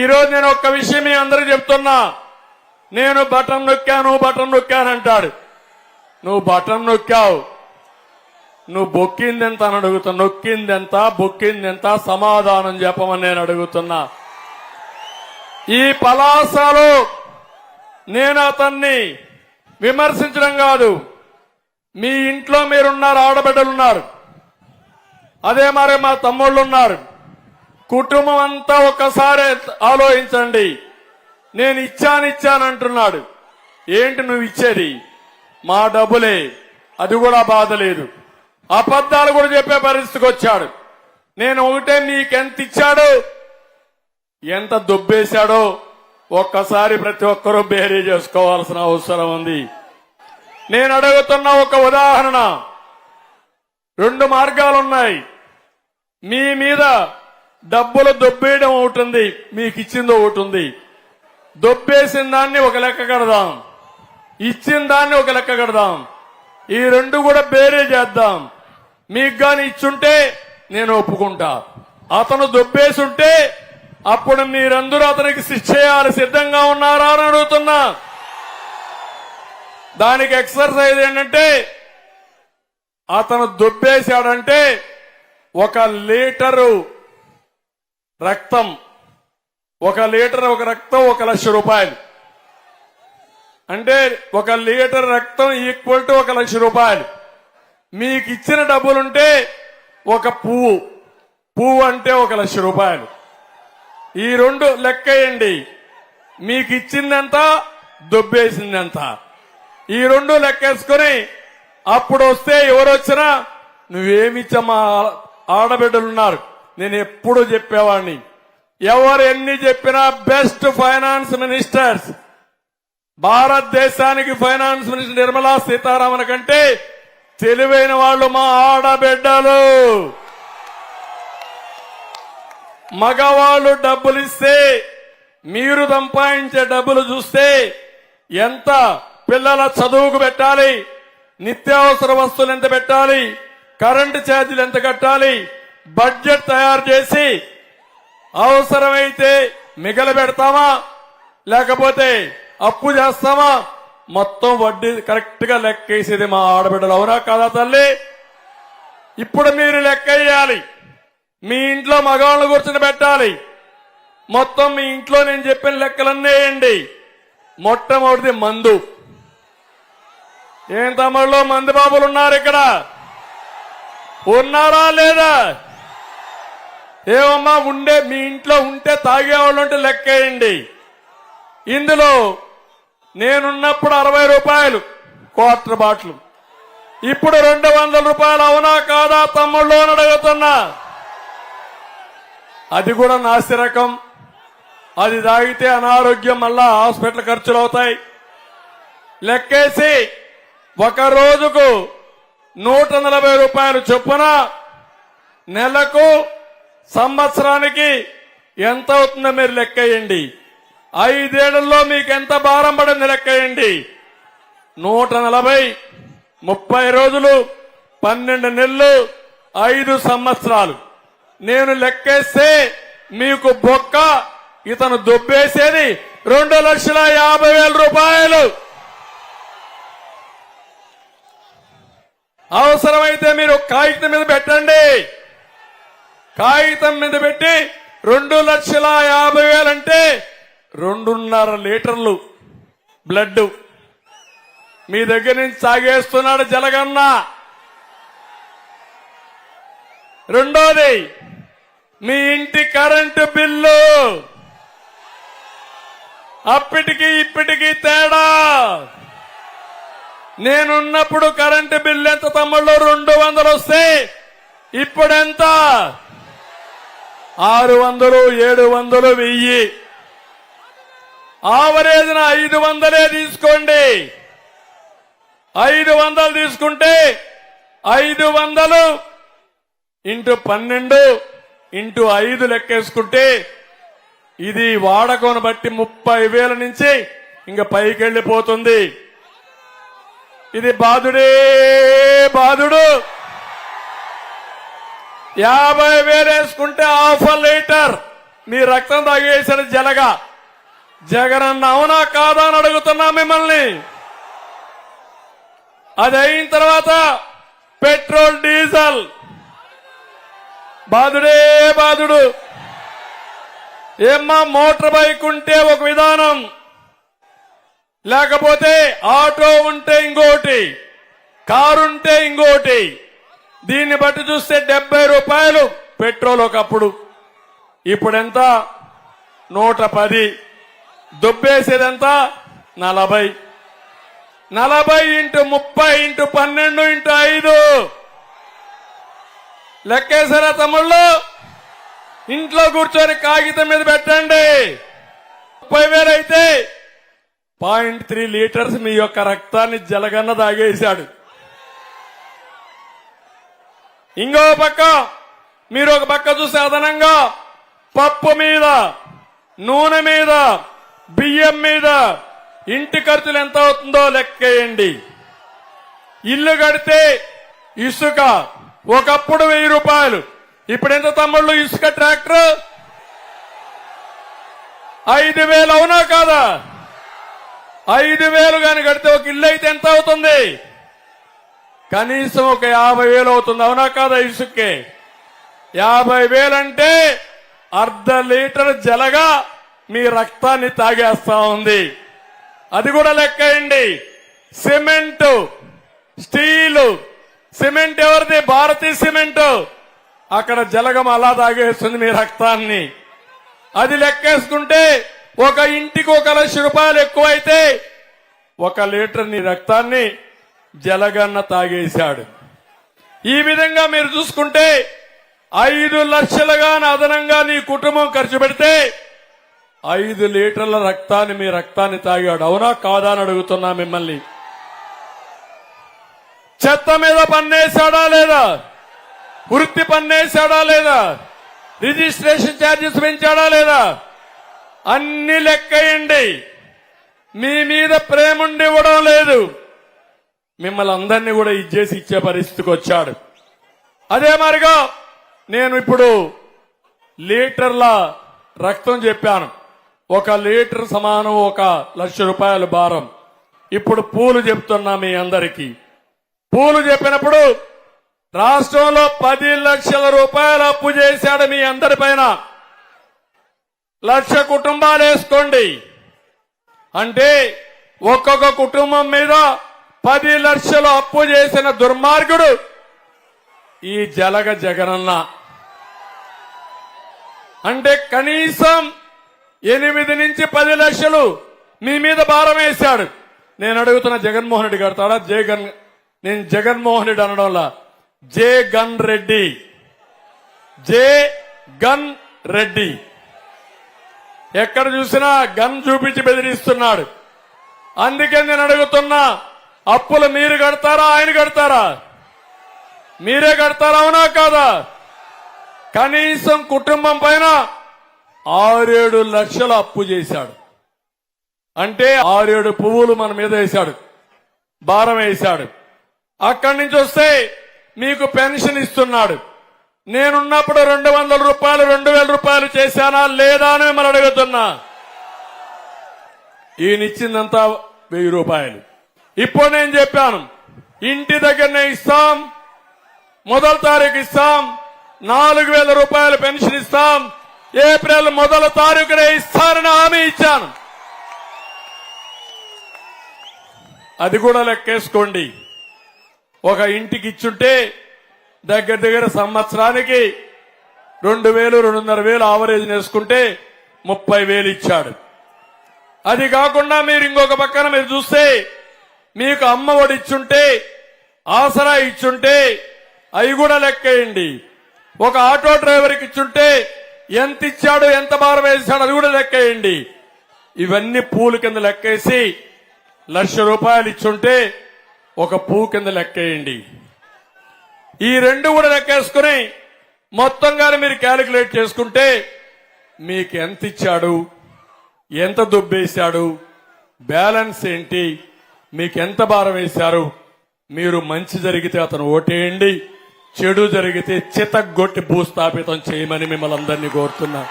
ఈరోజు నేను ఒక్క విషయం మీ అందరికి చెప్తున్నా. నేను బటన్ నొక్కాను బటన్ నొక్కాను అంటాడు నువ్వు బటన్ నొక్కావు. నువ్వు బొక్కింది ఎంత అని అడుగుతున్నా. నొక్కింది ఎంత బొక్కింది ఎంత సమాధానం చెప్పమని నేను అడుగుతున్నా. ఈ పలాసలో నేను అతన్ని విమర్శించడం కాదు. మీ ఇంట్లో మీరున్నారు ఆడబిడ్డలున్నారు అదే మరి మా తమ్ముళ్ళు ఉన్నారు. కుటుంబం అంతా ఒకసారి ఆలోచించండి. నేను ఇచ్చాను ఇచ్చాను అంటున్నాడు ఏంటి నువ్వు ఇచ్చేది? మా డబ్బులే. అది కూడా బాధ లేదు. అబద్ధాలు కూడా చెప్పే పరిస్థితికి వచ్చాడు. నేను ఒకటే నీకెంత ఇచ్చాడు ఎంత దుబ్బేశాడో ఒక్కసారి ప్రతి ఒక్కరూ బేరీ చేసుకోవాల్సిన అవసరం ఉంది. నేను అడుగుతున్న ఒక ఉదాహరణ. రెండు మార్గాలున్నాయి. మీ మీద డబ్బులు దొబ్బేయడం ఒకటి ఉంది మీకు ఇచ్చింది ఒకటి ఉంది. దొబ్బేసిన దాన్ని ఒక లెక్క కడదాం. ఇచ్చిన దాన్ని ఒక లెక్క కడదాం. ఈ రెండు కూడా బేరే చేద్దాం. మీకు గాని ఇచ్చుంటే నేను ఒప్పుకుంటా. అతను దొబ్బేసుంటే అప్పుడు మీరందరూ అతనికి శిక్ష చేయాలి. సిద్ధంగా ఉన్నారా అని అడుగుతున్నా. దానికి ఎక్సర్సైజ్ ఏంటంటే అతను దొబ్బేశాడంటే ఒక లీటరు రక్తం. ఒక లీటర్ ఒక రక్తం ఒక లక్ష రూపాయలు. అంటే ఒక లీటర్ రక్తం ఈక్వల్ టు ఒక లక్ష రూపాయలు. మీకు ఇచ్చిన డబ్బులుంటే ఒక పువ్వు. పువ్వు అంటే ఒక లక్ష రూపాయలు. ఈ రెండు లెక్కేయండి. మీకు ఇచ్చిందంత దొబ్బేసిందెంత. ఈ రెండు లెక్కేసుకొని అప్పుడు వస్తే ఎవరు వచ్చినా నువ్వేమిచ్చా మా ఆడబిడ్డలున్నారు. నేను ఎప్పుడు చెప్పేవాడిని. ఎవరు ఎన్ని చెప్పినా బెస్ట్ ఫైనాన్స్ మినిస్టర్స్. భారతదేశానికి ఫైనాన్స్ మినిస్టర్ నిర్మలా సీతారామన్ కంటే తెలివైన వాళ్ళు మా ఆడబిడ్డలు. మగవాళ్ళు డబ్బులు ఇస్తే మీరు సంపాదించే డబ్బులు చూస్తే ఎంత పిల్లల చదువుకు పెట్టాలి నిత్యావసర వస్తువులు ఎంత పెట్టాలి కరెంటు ఛార్జీలు ఎంత కట్టాలి బడ్జెట్ తయారు చేసి అవసరమైతే మిగలబెడతామా లేకపోతే అప్పు చేస్తామా మొత్తం వడ్డీ కరెక్ట్గా లెక్కేసేది మా ఆడబిడ్డలు అవునా కాదా తల్లి? ఇప్పుడు మీరు లెక్క వేయాలి మీ ఇంట్లో మగవాళ్ళని కూర్చొని పెట్టాలి. మొత్తం మీ ఇంట్లో నేను చెప్పిన లెక్కలన్నీ వేయండి. మొట్టమొదటిది మందు. ఏం తమ్ముళ్ళు మందు బాబులు ఉన్నారు ఇక్కడ? ఉన్నారా లేదా? ఏమమ్మా ఉండే మీ ఇంట్లో ఉంటే తాగేవాళ్ళు ఉంటే లెక్కేయండి. ఇందులో నేనున్నప్పుడు అరవై రూపాయలు క్వార్టర్ బాటిల్. ఇప్పుడు రెండు వందల రూపాయలు అవునా కాదా తమ్ముళ్ళు అని అడుగుతున్నా. అది కూడా నాసి రకం. అది తాగితే అనారోగ్యం మళ్ళా హాస్పిటల్ ఖర్చులు అవుతాయి. లెక్కేసి ఒక రోజుకు నూట నలభై రూపాయలు చొప్పున నెలకు సంవత్సరానికి ఎంత అవుతుందో మీరు లెక్కేయండి ఐదేళ్ళలో మీకు ఎంత భారం పడింది లెక్కేయండి నూట నలభై ముప్పై రోజులు పన్నెండు నెలలు ఐదు సంవత్సరాలు. నేను లెక్కేస్తే మీకు బొక్క ఇతను దొబ్బేసేది రెండు లక్షల యాభై వేల రూపాయలు. అవసరమైతే మీరు కాగితం మీద పెట్టండి. కాగితం మీద పెట్టి రెండు లక్షల యాభై వేలంటే రెండున్నర లీటర్లు బ్లడ్ మీ దగ్గర నుంచి సాగేస్తున్నాడు జలగన్న. రెండోది మీ ఇంటి కరెంటు బిల్లు. అప్పటికి ఇప్పటికి తేడా. నేనున్నప్పుడు కరెంటు బిల్లు ఎంత తమ్ముళ్ళు? రెండు వందలు వస్తే ఇప్పుడెంత? ఆరు వందలు ఏడు వందలు వెయ్యి. ఆవరేజ్న ఐదు వందలే తీసుకోండి. ఐదు వందలు తీసుకుంటే ఐదు వందలు ఇంటూ పన్నెండు ఇంటూ ఐదు లెక్కేసుకుంటే ఇది వాడకను బట్టి ముప్పై వేల నుంచి ఇంకా పైకి వెళ్ళిపోతుంది ఇది బాధుడే బాధుడు. యాభై వేలు వేసుకుంటే హాఫ్ లీటర్. మీ రక్తం తాగేసిన జలగా. జగనన్న అవునా కాదా అని అడుగుతున్నా మిమ్మల్ని. అది అయిన తర్వాత పెట్రోల్ డీజిల్. బాధుడే బాధుడు. ఏమ్మా మోటార్ బైక్ ఉంటే ఒక విధానం. లేకపోతే ఆటో ఉంటే ఇంకోటి. కారు ఉంటే ఇంకోటి. దీన్ని బట్టి చూస్తే డెబ్బై రూపాయలు పెట్రోల్ ఒకప్పుడు. ఇప్పుడెంత? నూట పది. దుబ్బేసేదంతా? నలభై. నలభై ఇంటూ ముప్పై ఇంటూ పన్నెండు ఇంటూ ఐదు. లెక్కేసారా తమ్ముళ్ళు? ఇంట్లో కూర్చొని కాగితం మీద పెట్టండి. ముప్పై వేలు అయితే పాయింట్ త్రీ లీటర్స్ మీ యొక్క రక్తాన్ని జలగన్న తాగేశాడు ఇంకో పక్క మీరు ఒక పక్క చూస్తే అదనంగా పప్పు మీద నూనె మీద బియ్యం మీద ఇంటి ఖర్చులు ఎంత అవుతుందో లెక్కేయండి. ఇల్లు కడితే ఇసుక ఒకప్పుడు వెయ్యి రూపాయలు ఇప్పుడు ఎంత తమ్ముళ్ళు ఇసుక ట్రాక్టర్? ఐదు వేలు అవునా కాదా? ఐదు వేలు కానీ కడితే ఒక ఇల్లు అయితే ఎంత అవుతుంది? కనీసం ఒక యాభై వేలు అవుతుంది. అవునా కాదా ఇసుకే యాభై వేలంటే అర్ధ లీటర్ జలగా మీ రక్తాన్ని తాగేస్తా ఉంది. అది కూడా లెక్కయండి. Cement steel. సిమెంట్ ఎవరిది? భారతీయ సిమెంట్. అక్కడ జలగం అలా తాగేస్తుంది మీ రక్తాన్ని. అది లెక్కేసుకుంటే ఒక ఇంటికి ఒక లక్ష రూపాయలు ఎక్కువైతే ఒక లీటర్ నీ రక్తాన్ని జలగన్న తాగేశాడు. ఈ విధంగా మీరు చూసుకుంటే ఐదు లక్షలుగా అదనంగా నీ కుటుంబం ఖర్చు పెడితే ఐదు లీటర్ల రక్తాన్ని మీ రక్తాన్ని తాగాడు. అవునా కాదా అని అడుగుతున్నా మిమ్మల్ని. చెత్త మీద పన్నేశాడా లేదా? వృత్తి పన్నేశాడా లేదా? రిజిస్ట్రేషన్ ఛార్జెస్ పెంచాడా లేదా? అన్ని లెక్కయండి మీ మీద ప్రేముండివ్వడం లేదు. మిమ్మల్ని అందరినీ కూడా ఇచ్చేసి ఇచ్చే పరిస్థితికి వచ్చాడు. అదే మరిగా నేను ఇప్పుడు లీటర్ల రక్తం చెప్పాను. ఒక లీటర్ సమానం ఒక లక్ష రూపాయల భారం. ఇప్పుడు పూలు చెప్తున్నా మీ అందరికీ. పూలు చెప్పినప్పుడు రాష్ట్రంలో పది లక్షల రూపాయలు అప్పు చేశాడు మీ అందరి పైన. లక్ష కుటుంబాలు వేసుకోండి. అంటే ఒక్కొక్క కుటుంబం మీద పది లక్షలు అప్పు చేసిన దుర్మార్గుడు ఈ జలగ జగనన్న. అంటే కనీసం ఎనిమిది నుంచి పది లక్షలు మీ మీద భారం వేశాడు. నేను అడుగుతున్న జగన్మోహన్ రెడ్డి కడతాడా జగన్ నేను Jaganmohan Reddy అనడంలా J gun Reddy. J gun Reddy. ఎక్కడ చూసినా గన్ చూపించి బెదిరిస్తున్నాడు. అందుకే నేను అడుగుతున్నా అప్పులు మీరు కడతారా ఆయన కడతారా? మీరే కడతారా అవునా కాదా? కనీసం కుటుంబం పైన ఆరేడు లక్షల అప్పు చేశాడు. అంటే ఆరేడు పువ్వులు మన మీద వేశాడు భారం వేశాడు. అక్కడి నుంచి వస్తే మీకు పెన్షన్ ఇస్తున్నాడు. నేనున్నప్పుడు రెండు వందల రూపాయలు రెండు వేల రూపాయలు చేశానా లేదా అని మిమ్మల్ని అడుగుతున్నా. ఈయనిచ్చిందంతా వెయ్యి రూపాయలు. ఇప్పుడు నేను చెప్పాను. ఇంటి దగ్గరనే ఇస్తాం. మొదటి తారీఖు ఇస్తాం. నాలుగు వేల రూపాయలు పెన్షన్ ఇస్తాం. ఏప్రిల్ మొదటి తారీఖునే ఇస్తానని హామీ ఇచ్చాను. అది కూడా లెక్కేసుకోండి. ఒక ఇంటికి ఇచ్చుంటే దగ్గర దగ్గర సంవత్సరానికి రెండు వేలు రెండున్నర వేలు ఆవరేజ్ వేసుకుంటే ముప్పై వేలు ఇచ్చాడు. అది కాకుండా మీరు ఇంకొక పక్కన మీరు చూస్తే మీకు అమ్మ ఒడి ఇచ్చుంటే ఆసరా ఇచ్చుంటే అవి కూడా లెక్కేయండి. ఒక ఆటో డ్రైవర్కి ఇచ్చుంటే ఎంత ఇచ్చాడు ఎంత భారం వేసాడు అది కూడా లెక్కేయండి. ఇవన్నీ పూలు కింద లెక్కేసి లక్ష రూపాయలు ఇచ్చుంటే ఒక పువ్వు కింద లెక్కేయండి. ఈ రెండు కూడా లెక్కేసుకుని మొత్తంగా మీరు క్యాలిక్యులేట్ చేసుకుంటే మీకు ఎంత ఇచ్చాడు ఎంత దుబ్బేశాడు బ్యాలెన్స్ ఏంటి మీకు ఎంత భారం వేశారు? మీరు మంచి జరిగితే అతను ఓటేయండి. చెడు జరిగితే చితగ్గొట్టి భూస్థాపితం చేయమని మిమ్మల్ని అందరినీ కోరుతున్నా.